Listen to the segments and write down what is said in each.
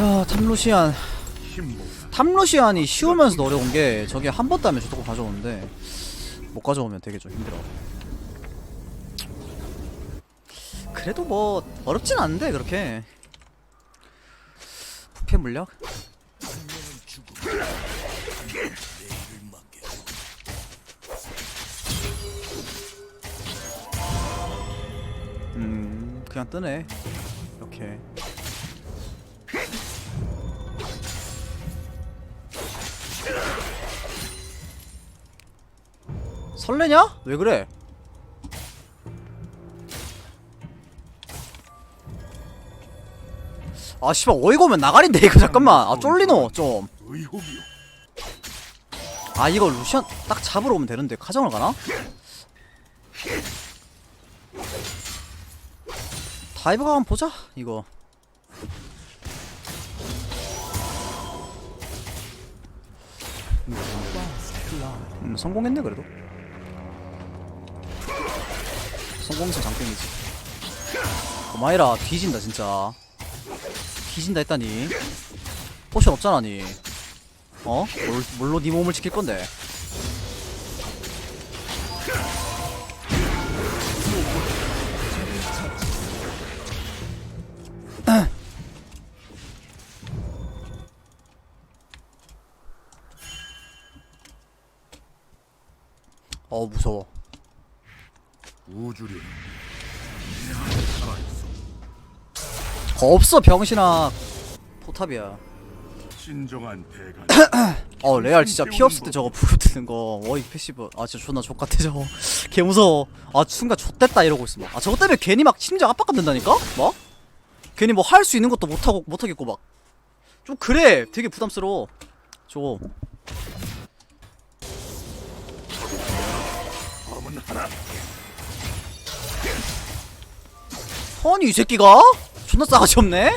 자 탐루시안. 힘보다 탐루시안이 쉬우면서도 어려운 게 저게 한 번 따면 저도 가져오는데 못 가져오면 되게 좀 힘들어. 그래도 뭐 어렵진 않은데 그렇게. 부패 물력 음 그냥 뜨네. 이렇게 설레냐? 왜 그래? 아 씨발 어이가 오면 나가린데 이거 잠깐만 아 쫄리노 좀 아. 이거 루시안 딱 잡으러 오면 되는데 카정을 가나? 다이브가 한번 보자 이거 음 성공했네 그래도 성공해서 장땡이지. 고마이라 뒤진다 진짜. 뒤진다 했다니. 포션 없잖아 니. 어? 뭘, 뭘로 네 몸을 지킬 건데? 어 무서워 우주리 없어 병신아. 포탑이야. 진정한. 어 레알 진짜 피 없을 때 저거 부르 뜨는 거. 어이 패시브. 아 진짜 존나 족같아 저거. 개 무서워. 아 순간 족됐다 이러고 있어 막아 저거 때문에 괜히 막 심장 압박감 된다니까? 막 괜히 뭐 할 수 있는 것도 못하고 못하겠고 막. 좀 그래. 되게 부담스러워. 저거 아니 이 새끼가? 존나 싸가지 없네?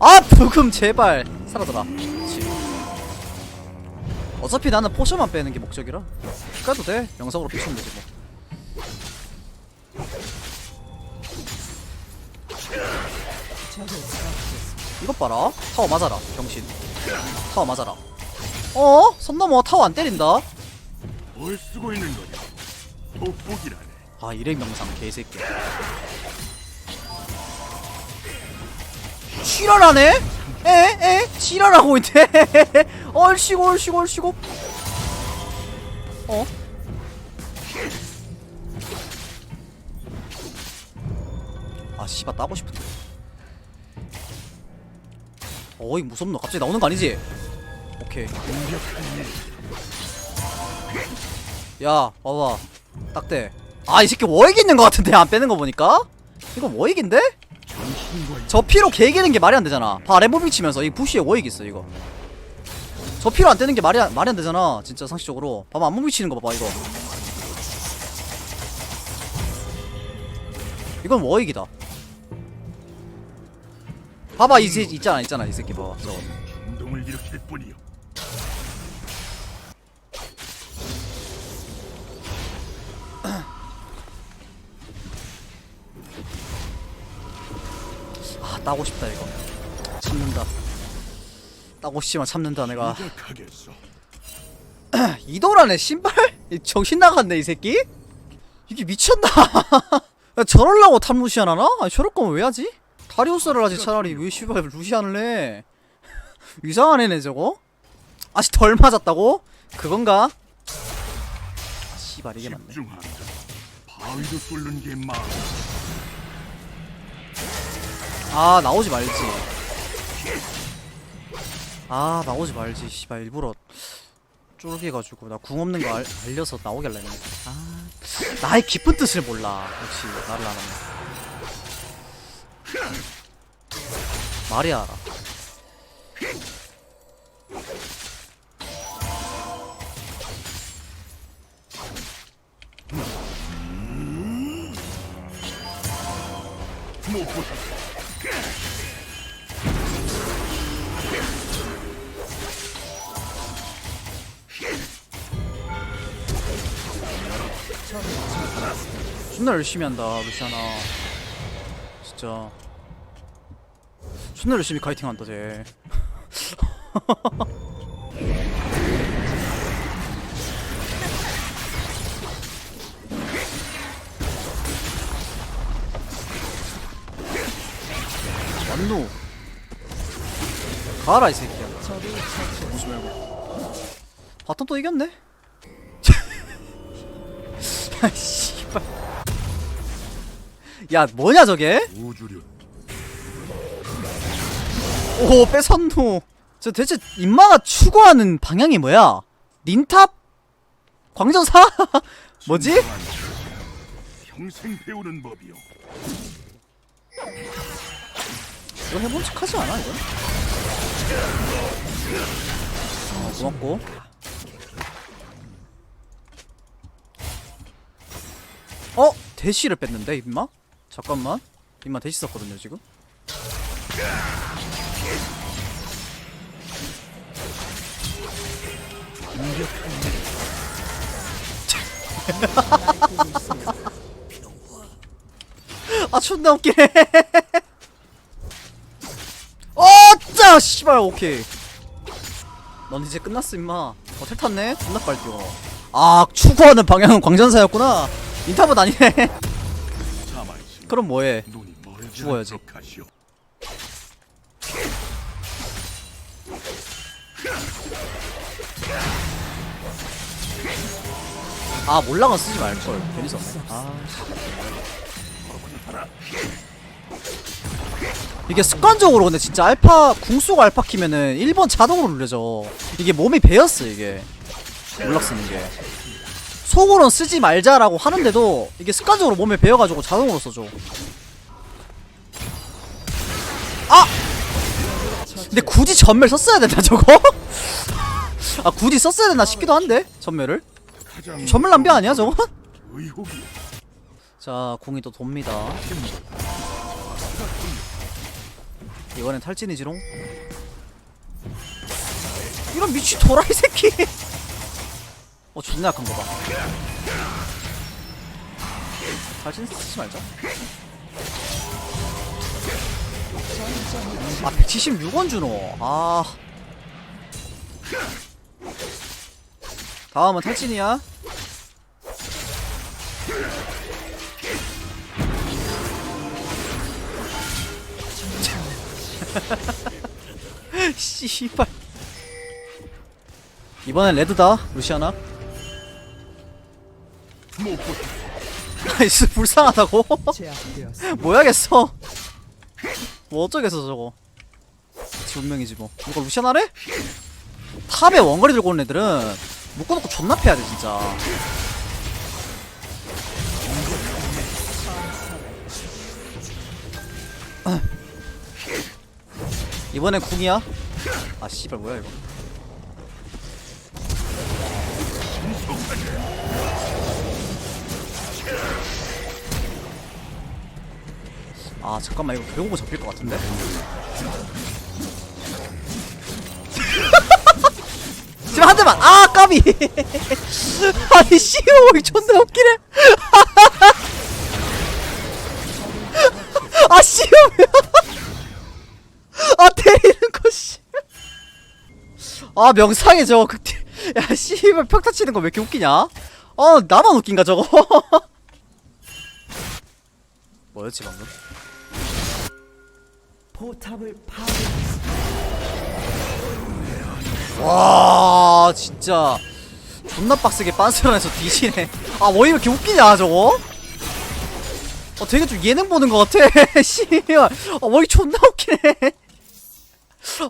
아 부금 제발. 사라져라. 그렇지 어차피 나는 포션만 빼는 게 목적이라. 가도 돼. 영상으로 비추면 되지 뭐. 이것 봐라. 타워 맞아라 병신. 타워 맞아라. 어? 선 넘어. 타워 안 때린다? 뭘 쓰고 있는 거냐? 돋보기라네. 아 일행 명상 개새끼야 지랄하네? 에? 에? 지랄하고 있네 얼씨고 얼씨고 얼씨고 어? 아 씨발 따고 싶은데 어이 무섭노 갑자기 나오는 거 아니지? 오케이. 야 봐봐 딱대 아 이 새끼 워익 있는 거 같은데 안 빼는 거 보니까? 이거 워익인데? 저 피로 개기는 게 말이 안 되잖아. 봐 레모빙 치면서. 이 부시에 워익 있어 이거. 저 피로 안 떼는 게 말이 안, 말이 안 되잖아 진짜 상식적으로. 봐봐 안무빙 치는 거 봐봐 이거. 이건 워익이다. 봐봐 이 새, 있잖아 있잖아 이 새끼 봐봐 저거 따고 싶다 이거 참는다 따고 싶지만 참는다 내가. 이도라네 신발? 이 정신 나갔네 이 새끼? 이게 미쳤나? 야, 저럴라고 탑 루시안 하나? 아니 저럴 거면 왜 하지? 다리우스를 하지 차라리 왜 씨발 루시안을 해? 이상한 애네 저거? 아직 덜 맞았다고? 그건가? 아, 씨발 이게 맞네. 바위도 뚫는 게 마음. 아 나오지 말지. 아 나오지 말지 씨발 일부러 쫄개가지고. 나 궁 없는 거 알, 알려서 나오게 하려네 아 나의 깊은 뜻을 몰라. 역시 말을 안 하네 말이 알아. 못 보셨어. 존나 열심히 한다 루시아나. 진짜. 존나 열심히 카이팅한다 쟤 완노. 가라 이 새끼야. 오지 말고 바텀 또 이겼네? 아 씨발. 야 뭐냐 저게? 오 뺏었노. 저 대체 임마가 추구하는 방향이 뭐야? 닌탑? 광전사? 뭐지? 평생 배우는 법이요 이거 해본 척 하지 않아 이거? 어, 고맙고 어? 대시를 뺐는데 임마? 잠깐만 임마 대시 썼거든요 지금 아 존나 웃기네 어짜 씨발 오케이. 넌 이제 끝났어 임마. 어텔 탔네? 존나 빨리 뛰어. 아 추구하는 방향은 광전사였구나. 인탑은 아니네. 그럼 뭐해? 죽어야지. 아 몰랑은 쓰지 말걸. 괜히 썼네. 아 이게 습관적으로 근데 진짜 알파 궁속 알파 키면은 1번 자동으로 눌려져 이게 몸이 배었어 이게 몰락 쓰는 게 속으로는 쓰지 말자라고 하는데도 이게 습관적으로 몸에 배어가지고 자동으로 써줘 아! 근데 굳이 전멸 썼어야 되나 저거? 아 굳이 썼어야 되나 싶기도 한데 전멸을 전멸 낭비 아니야 저거? 자 공이 또 돕니다 이번엔 탈진이지롱? 이런 미친 도라이 새끼! 어 존나 약한 거봐. 탈진 쓰지 말자. 아 176원 주노. 아. 다음은 탈진이야 씨발. 이번엔 레드다 루시아나. 아이스 불쌍하다고? 뭐야겠어? 뭐 어쩌겠어 저거. 지 운명이지 뭐. 이거 루시아나래? 탑에 원거리 들고 온 애들은 묶어놓고 존나 패야 돼 진짜 이번엔 궁이야? 아 씨발 뭐야 이거. 아 잠깐만 이거 배우고 잡힐 것 같은데? 지금 한 대만! 아 까비! 아니 씨발 존나 웃기네. 아 씨발 아 명상해 저거 극딜 야 씨발 평타 치는 거 왜 이렇게 웃기냐? 어 나만 웃긴가 저거? 뭐였지 방금? 포탑을. 와 진짜 존나 빡세게 빤스런해서 뒤지네 아뭐 이렇게 웃기냐 저거? 어 되게 좀 예능 보는 것 같아 씨발 아뭐 이렇게 존나 웃기네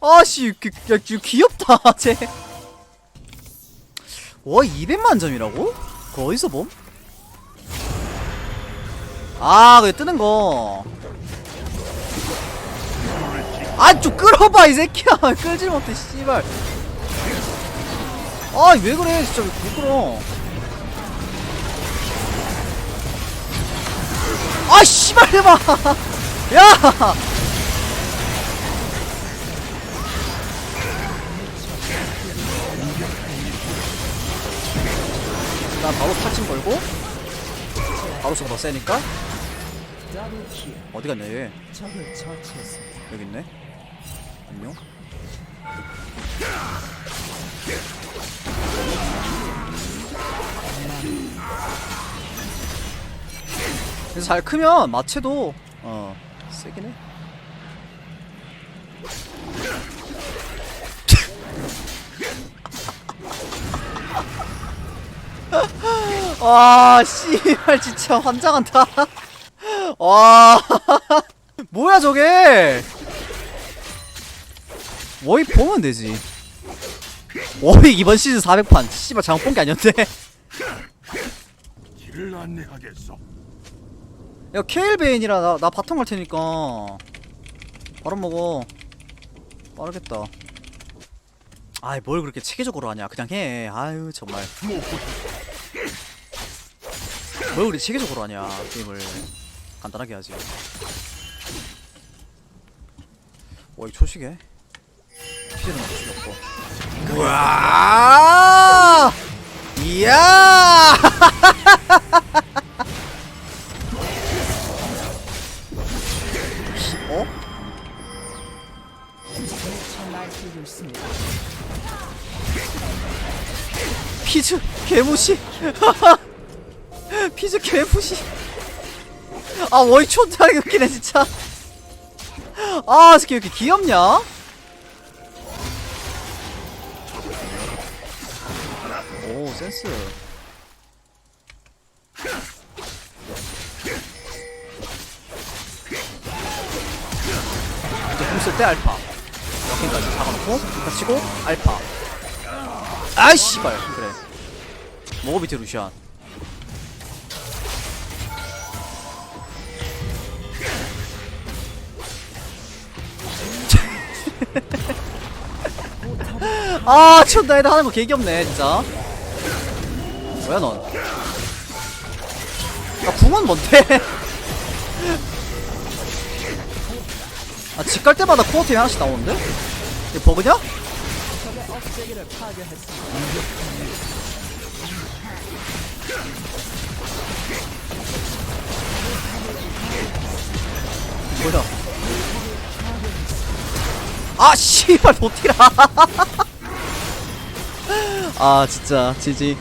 아씨 그, 야, 그 귀엽다 쟤 와 200만 점이라고? 그거 어디서 봄? 아 그게 뜨는 거. 아좀 끌어봐 이 새끼야. 끌질 못해 씨발. 아왜 그래? 진짜 왜 끌어? 아 씨발 해봐. 야 바로 탈진 걸고 바로 저거 더 세니까. 어디 갔냐 얘. 여기 있네 안녕 그래서 잘 크면 마체도 어 세긴 해 와, 씨발, 진짜 환장한다. 와, 뭐야, 저게? 워이 보면 되지. 워이 이번 시즌 400판. 씨발, 잘못 본 게 아니었네. 길을 안내하겠어. 야, 케일베인이라 나, 나 바텀 갈 테니까. 바로 먹어. 빠르겠다. 아이, 뭘 그렇게 체계적으로 하냐. 그냥 해. 아유, 정말. 뭘 그렇게 체계적으로 하냐. 게임을. 간단하게 하지. 와, 이 초식에? 피해는 초식 없고. 우와! 이야! 어? 피즈 개무시 피즈 개무시. 아 촌장이 웃기네 진짜. 아 저게 왜 이렇게 귀엽냐? 오 센스. 이제 공쓸때 알파. 여기까지 잡아놓고 다 치고 알파. 아이 씨발. 그래. 뭐가 밑에 루시안 아 촌다에다 하는 거 개귀엽네 진짜 뭐야 넌 아, 궁은 뭔데? 아, 집 갈 때마다 코어템이 하나씩 나오는데? 이게 버그냐? 뭐야? 아, 씨발, 도티라. 아, 진짜, 지지.